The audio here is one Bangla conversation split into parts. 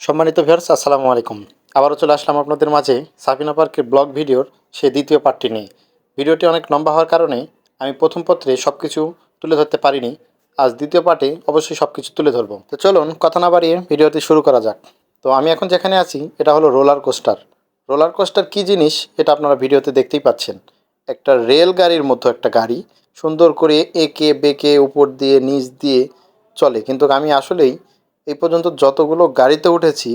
সম্মানিত ভিউয়ার্স আসসালামু আলাইকুম। আবারও চলে আসলাম আপনাদের মাঝে সাফিনা পার্কের ব্লগ ভিডিওর সে দ্বিতীয় পার্টটি নিয়ে। ভিডিওটি অনেক লম্বা হওয়ার কারণে আমি প্রথম পত্রে সব কিছু তুলে ধরতে পারিনি। আজ দ্বিতীয় পার্টে অবশ্যই সব কিছু তুলে ধরবো। তো চলুন কথা না বাড়িয়ে ভিডিওটি শুরু করা যাক। তো আমি এখন যেখানে আছি, এটা হলো রোলার কোস্টার। রোলার কোস্টার কী জিনিস, এটা আপনারা ভিডিওতে দেখতেই পাচ্ছেন। একটা রেল গাড়ির মতো একটা গাড়ি, সুন্দর করে এঁকে বেঁকে উপর দিয়ে, নিচ দিয়ে চলে। কিন্তু আমি আসলেই এই পর্যন্ত যতগুলো গাড়িতে উঠেছি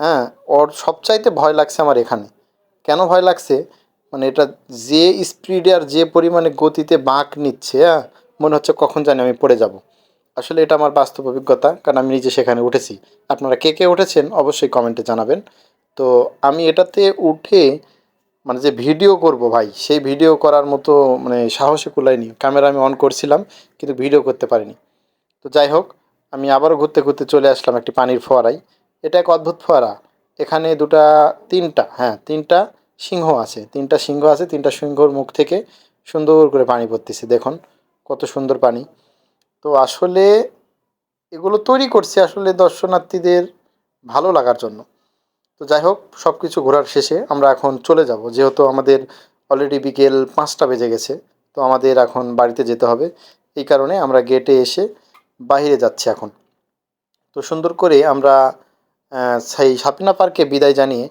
হ্যাঁ ওর সবচাইতে ভয় লাগছে আমার এখানে। কেন ভয় লাগছে? মানে এটা যে স্পিডে আর যে পরিমাণে গতিতে বাঁক নিচ্ছে হ্যাঁ মনে হচ্ছে কখন জানি আমি পড়ে যাব। আসলে এটা আমার বাস্তব অভিজ্ঞতা, কারণ আমি নিজে সেখানে উঠেছি। আপনারা কে কে উঠেছেন অবশ্যই কমেন্টে জানাবেন। তো আমি এটাতে উঠে মানে যে ভিডিও করব ভাই, সেই ভিডিও করার মতো মানে সাহসে কুলাইনি। ক্যামেরা আমি অন করছিলাম, কিন্তু ভিডিও করতে পারিনি। তো যাই হোক আমি আবারও ঘুরতে ঘুরতে চলে আসলাম একটি পানির ফোয়ারায়। এটা এক অদ্ভুত ফোয়ারা। এখানে দুটা, তিনটা হ্যাঁ তিনটা সিংহ আছে। তিনটা সিংহ আছে, তিনটা সিংহর মুখ থেকে সুন্দর করে পানি পড়তেছে। দেখুন, কত সুন্দর পানি। তো আসলে এগুলো তৈরি করছে আসলে দর্শনার্থীদের ভালো লাগার জন্য। তো যাই হোক সব কিছু ঘোরার শেষে আমরা এখন চলে যাব। যেহেতু আমাদের অলরেডি বিকেল পাঁচটা বেজে গেছে, তো আমাদের এখন বাড়িতে যেতে হবে। এই কারণে আমরা গেটে এসে বাইরে যাচ্ছি এখন। তো সুন্দর করে আমরা সেই সাপিনা পার্কে বিদায় জানিয়ে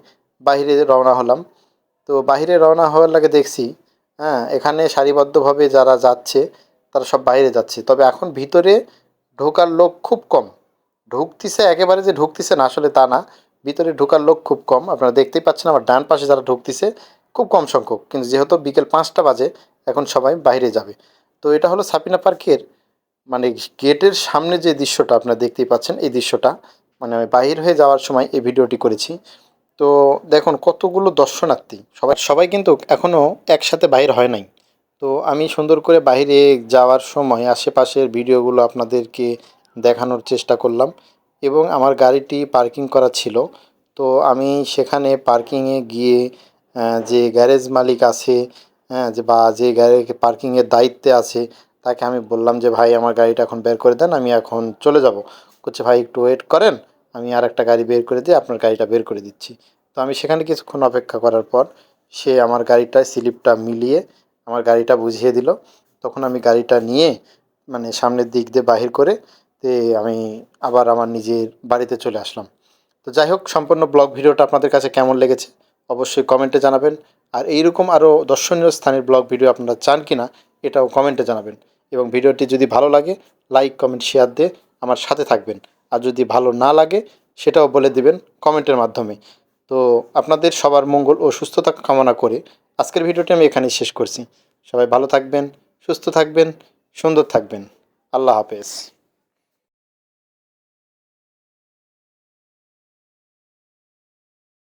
বাইরে রওনা হলাম। তো বাইরে রওনা হওয়ার লাগে দেখছি হ্যাঁ এখানে সারিবদ্ধভাবে যারা যাচ্ছে, তারা সব বাইরে যাচ্ছে। তবে এখন ভিতরে ঢোকার লোক খুব কম। ঢুকতিছে, একেবারে যে ঢুকতিছে না, আসলে তা না। ভিতরে ঢোকার লোক খুব কম। আপনারা দেখতেই পাচ্ছেন আমার ডান পাশে যারা ঢুকতিছে, খুব কম সংখ্যক। কিন্তু যেহেতু বিকেল পাঁচটা বাজে, এখন সবাই বাইরে যাবে। তো এটা হলো সাপিনা পার্কের মানে গেটের সামনে যে দৃশ্যটা আপনারা দেখতেই পাচ্ছেন, এই দৃশ্যটা মানে আমি বাহির হয়ে যাওয়ার সময় এই ভিডিওটি করেছি। তো দেখুন কতগুলো দর্শনার্থী, সবাই সবাই কিন্তু এখনও একসাথে বাইর হয় নাই। তো আমি সুন্দর করে বাইরে যাওয়ার সময় আশেপাশের ভিডিওগুলো আপনাদেরকে দেখানোর চেষ্টা করলাম এবং আমার গাড়িটি পার্কিং করা ছিল। তো আমি সেখানে পার্কিংয়ে গিয়ে যে গ্যারেজ মালিক আছে হ্যাঁ যে বা যে গাড়ি পার্কিংয়ের দায়িত্বে আছে তাকে আমি বললাম যে, ভাই, আমার গাড়িটা এখন বের করে দেন, আমি এখন চলে যাব। করছে ভাই, একটু ওয়েট করেন, আমি আর একটা গাড়ি বের করে দিয়ে আপনার গাড়িটা বের করে দিচ্ছি। তো আমি সেখানে কিছুক্ষণ অপেক্ষা করার পর সে আমার গাড়িটায় স্লিপটা মিলিয়ে আমার গাড়িটা বুঝিয়ে দিল। তখন আমি গাড়িটা নিয়ে মানে সামনের দিক দিয়ে বাহির করে তে আমি আবার আমার নিজের বাড়িতে চলে আসলাম। তো যাই হোক, সম্পূর্ণ ব্লগ ভিডিওটা আপনাদের কাছে কেমন লেগেছে অবশ্যই কমেন্টে জানাবেন। আর এইরকম আরও দর্শনীয় স্থানের ব্লগ ভিডিও আপনারা চান কি না এটাও কমেন্টে জানাবেন। এবং ভিডিওটি যদি ভালো লাগে লাইক কমেন্ট শেয়ার দিয়ে আমার সাথে থাকবেন। আর যদি ভালো না লাগে, সেটাও বলে দিবেন কমেন্টের মাধ্যমে। তো আপনাদের সবার মঙ্গল ও সুস্থতা কামনা করে আজকের ভিডিওটি আমি এখানেই শেষ করছি। সবাই ভালো থাকবেন, সুস্থ থাকবেন, সুন্দর থাকবেন। আল্লাহ হাফেজ।